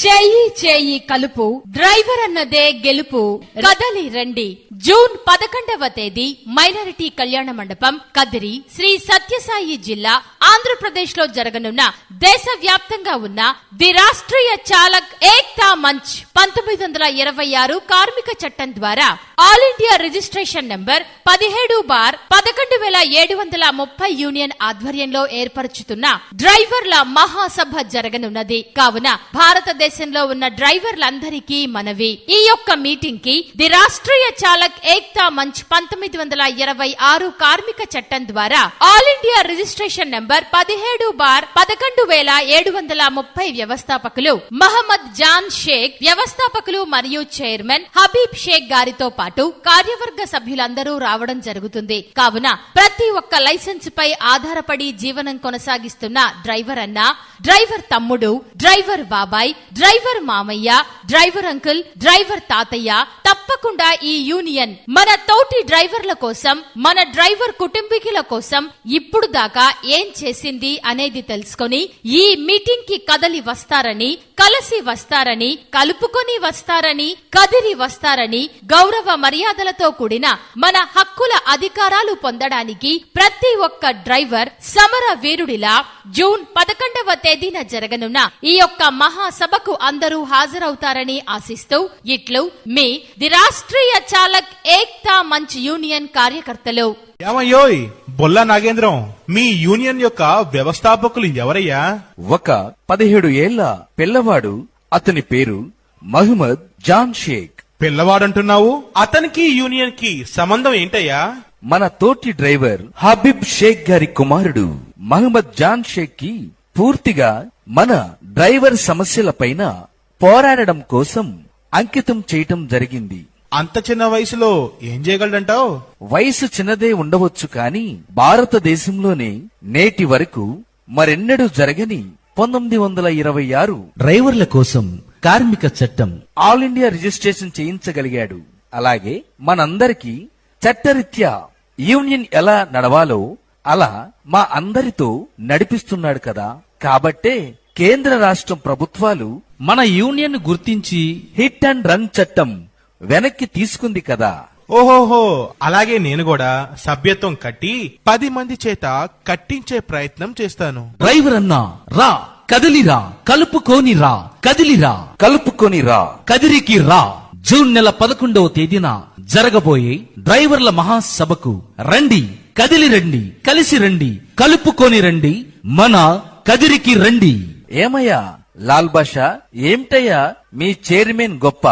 చేయి చేయి కలుపు డ్రైవర్ అన్నదే గెలుపు. కదలి రండి. జూన్ పదకొండవ తేదీ మైనారిటీ కళ్యాణ మండపం కదిరి శ్రీ సత్యసాయి జిల్లా ఆంధ్రప్రదేశ్లో జరగనున్న దేశవ్యాప్తంగా ఉన్న ది రాష్ట్రీయ చాలక్ ఏక్తా మంచ్ పంతొమ్మిది వందల ఇరవై ఆరు కార్మిక చట్టం ద్వారా ఆల్ ఇండియా రిజిస్ట్రేషన్ నంబర్ పదిహేడు బార్ పదకొండు వేల ఏడు వందల ముప్పై యూనియన్ ఆధ్వర్యంలో ఏర్పరుచుతున్న డ్రైవర్ల మహాసభ జరగనున్నది. కావున భారతదేశంలో ఉన్న డ్రైవర్లందరికీ మనవి. ఈ యొక్క మీటింగ్కి ది రాష్ట్రీయ చాలక్ ఏక్తా మంచ్ పంతొమ్మిది వందల ఇరవై ఆరు కార్మిక చట్టం ద్వారా ఆల్ ఇండియా రిజిస్ట్రేషన్ నెంబర్ పదిహేడు బార్ పదకొండు వేల ఏడు వందల ముప్పై వ్యవస్థాపకులు మహమ్మద్ జాన్ షేక్ వ్యవస్థాపకులు మరియు చైర్మన్ హబీబ్ షేక్ గారితో పాటు కార్యవర్గ సభ్యులందరూ రావడం జరుగుతుంది. కావున ప్రతి ఒక్క లైసెన్స్ పై ఆధారపడి జీవనం కొనసాగిస్తున్న డ్రైవర్ అన్న డ్రైవర్ తమ్ముడు డ్రైవర్ బాబాయ్ డ్రైవర్ మామయ్య డ్రైవర్ అంకుల్ డ్రైవర్ తాతయ్య తప్పకుండా ఈ యూనియన్ మన తోటి డ్రైవర్ల కోసం మన డ్రైవర్ కుటుంబీకుల కోసం ఇప్పుడు దాకా ఏం చేసింది అనేది తెలుసుకొని ఈ మీటింగ్కి కదలి వస్తారని కలిసి వస్తారని కలుపుకొని వస్తారని కదిరి వస్తారని గౌరవ మర్యాదలతో కూడిన మన హక్కుల అధికారాలు పొందడానికి ప్రతి ఒక్క డ్రైవర్ సమర వీరుడిలా జూన్ పదకొండవ తేదీన జరగనున్న ఈ యొక్క మహాసభకు అందరూ హాజరవుతారని ఆశిస్తూ ఇట్లు మీ ది రాష్ట్రీయ చాలక్ ఏక్తా మంచ్ యూనియన్ కార్యకర్తలు. ఏమయ్యోయ్? బొల్ల నాగేంద్రం మీ యూనియన్ యొక్క వ్యవస్థాపకులు ఎవరయ్యా? ఒక పదిహేడు ఏళ్ళ పిల్లవాడు అతని పేరు మహమ్మద్ జాన్ షేక్. పిల్లవాడంటున్నావు? అతనికి ఈ యూనియన్కి సంబంధం ఏంటయ్యా? మన తోటి డ్రైవర్ హబీబ్ షేక్ గారి కుమారుడు మహమ్మద్ జాన్ షేక్కి పూర్తిగా మన డ్రైవర్ సమస్యలపైన పోరాడడం కోసం అంకితం చేయటం జరిగింది. అంత చిన్న వయసులో ఏం చేయగలడంటావు? వయసు చిన్నదే ఉండవచ్చు కాని భారతదేశంలోనే నేటి వరకు మరెన్నడూ జరగని పంతొమ్మిది వందల ఇరవై ఆరు డ్రైవర్ల కోసం కార్మిక చట్టం. ఆల్ ఇండియా రిజిస్ట్రేషన్ చేయించగలిగాడు. అలాగే మనందరికీ చట్టరీత్యా యూనియన్ ఎలా నడవాలో అలా మా అందరితో నడిపిస్తున్నాడు కదా. కాబట్టే కేంద్ర రాష్ట్ర ప్రభుత్వాలు మన యూనియన్ గుర్తించి హిట్ అండ్ రన్ చట్టం వెనక్కి తీసుకుంది కదా. ఓహోహో అలాగే నేను కూడా సభ్యత్వం కట్టి పది మంది చేత కట్టించే ప్రయత్నం చేస్తాను. డ్రైవర్ అన్నా రా కదిలిరా కలుపుకోని రా కదిలిరా కలుపుకొని రా. కదిరికి రా. జూన్ నెల పదకొండవ తేదీన జరగబోయే డ్రైవర్ల మహాసభకు రండి కదిలి రండి కలిసి రండి కలుపుకొని రండి మన కదిరికి రండి. ఏమయ్యా? లాల్ బాషా ఏమిటయ్యా? మీ చైర్మన్ గొప్ప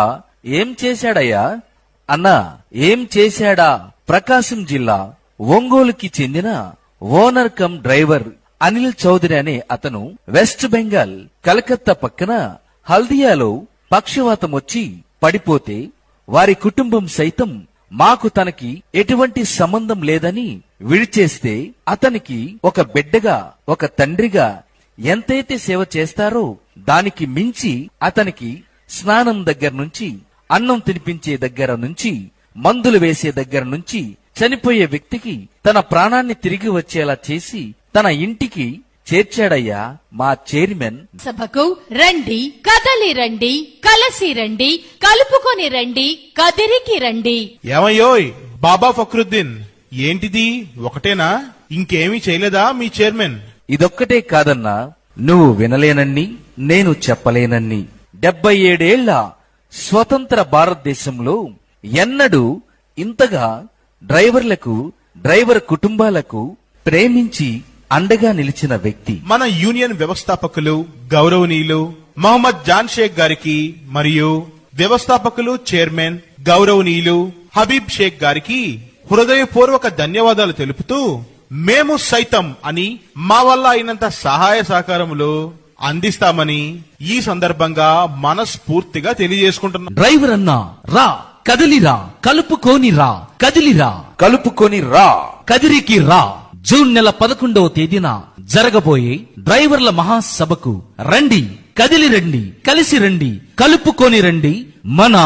ఏం చేశాడయ్యా? అన్నా ఏం చేశాడా? ప్రకాశం జిల్లా ఒంగోలుకి చెందిన owner cum driver Anil Chaudhary అనే అతను వెస్ట్ బెంగాల్ కలకత్తా పక్కన హల్దియాలో పక్షవాతం వచ్చి పడిపోతే వారి కుటుంబం సైతం మాకు తనకి ఎటువంటి సంబంధం లేదని విడిచేస్తే అతనికి ఒక బిడ్డగా ఒక తండ్రిగా ఎంతైతే సేవ చేస్తారో దానికి మించి అతనికి స్నానం దగ్గర నుంచి అన్నం తినిపించే దగ్గర నుంచి మందులు వేసే దగ్గర నుంచి చనిపోయే వ్యక్తికి తన ప్రాణాన్ని తిరిగి వచ్చేలా చేసి తన ఇంటికి చేర్చాడయ్యా మా చైర్మన్. సభకు రండి కదలి రండి కలసి రండి కలుపుకొని రండి కదిరికి రండి. ఏమయ్యోయ్ బాబా ఫక్రుద్దీన్ ఏంటిది? ఒకటేనా? ఇంకేమీ చేయలేదా మీ చైర్మన్? ఇదొక్కటే కాదన్నా నువ్వు వినలేనన్ని నేను చెప్పలేనన్ని. డెబ్బై ఏడేళ్ళ స్వతంత్ర భారతదేశంలో ఎన్నడూ ఇంతగా డ్రైవర్లకు డ్రైవర్ కుటుంబాలకు ప్రేమించి అండగా నిలిచిన వ్యక్తి. మన యూనియన్ వ్యవస్థాపకులు గౌరవనీయులు మహమ్మద్ జాన్ షేక్ గారికి మరియు వ్యవస్థాపకులు చైర్మన్ గౌరవనీయులు హబీబ్ షేక్ గారికి హృదయపూర్వక ధన్యవాదాలు తెలుపుతూ మేము సైతం అని మా వల్ల అయినంత సహాయ సహకారములు అందిస్తామని ఈ సందర్భంగా మనస్ఫూర్తిగా తెలియజేసుకుంటున్నాం డ్రైవర్ అన్నా రా కదిలిరా కలుపుకోని రా కదిలిరా కలుపుకొని రా. కదిరికి రా. జూన్ నెల పదకొండవ తేదీన జరగబోయే డ్రైవర్ల మహాసభకు రండి కదిలి రండి కలిసి రండి కలుపుకొని రండి మన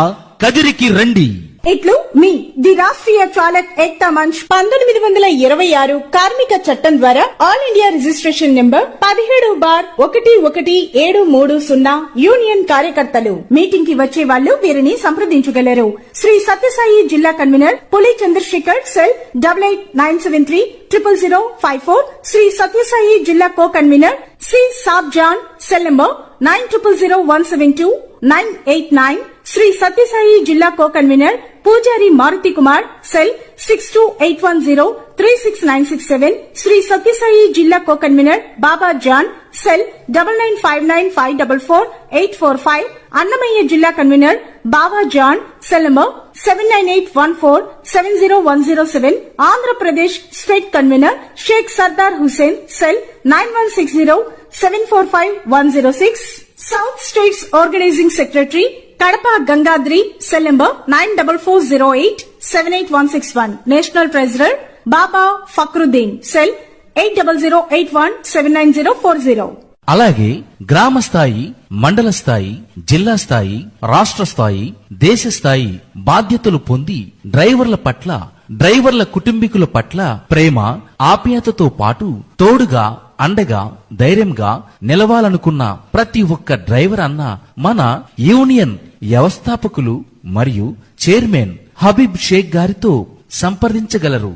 కదిరికి రండి. ఇట్లు మీ ది రాష్ట్రీయ చాలక్ ఏక్తా మంచ్. పంతొమ్మిది వందల ఇరవై ఆరు కార్మిక చట్టం ద్వారా ఆల్ ఇండియా రిజిస్ట్రేషన్ నెంబర్ పదిహేడు బార్ ఒకటి ఒకటి ఏడు మూడు సున్నా యూనియన్ కార్యకర్తలు మీటింగ్కి వచ్చే వాళ్ళు వీరిని సంప్రదించగలరు. శ్రీ సత్యసాయి జిల్లా convener Puli Chandrasekhar cell double eight nine seven three triple zero five four. Shri Satyasai జిల్లా co convener Shri Saab Jan cell number nine triple zero one seven two nine eight nine. Shri Satyasai జిల్లా co convener Pujari Maruti Kumar cell six two eight one zero three six nine six seven Shri Satyasai జిల్లా co convener Baba Jan cell double nine five nine five double four eight four five Annamayya జిల్లా convener Baba Jan cell number seven nine eight one four seven zero one zero seven Andhra Pradesh state convener Sheikh Sardar Hussain cell nine one six zero seven four five one zero six south states organising secretary Kadapa Gangadri cell number nine double four zero eight seven eight one six one. National treasurer Baba Fakruddin cell eight double zero eight one seven nine zero four zero. అలాగే గ్రామ స్థాయి మండల స్థాయి జిల్లా స్థాయి రాష్ట్ర స్థాయి దేశ స్థాయి బాధ్యతలు పొంది డ్రైవర్ల పట్ల డ్రైవర్ల కుటుంబీకుల పట్ల ప్రేమ ఆప్యాయతతో పాటు తోడుగా అండగా ధైర్యంగా నిలవాలనుకున్న ప్రతి ఒక్క డ్రైవర్ అన్న మన యూనియన్ వ్యవస్థాపకులు మరియు చైర్మన్ హబీబ్ షేక్ గారితో సంప్రదించగలరు.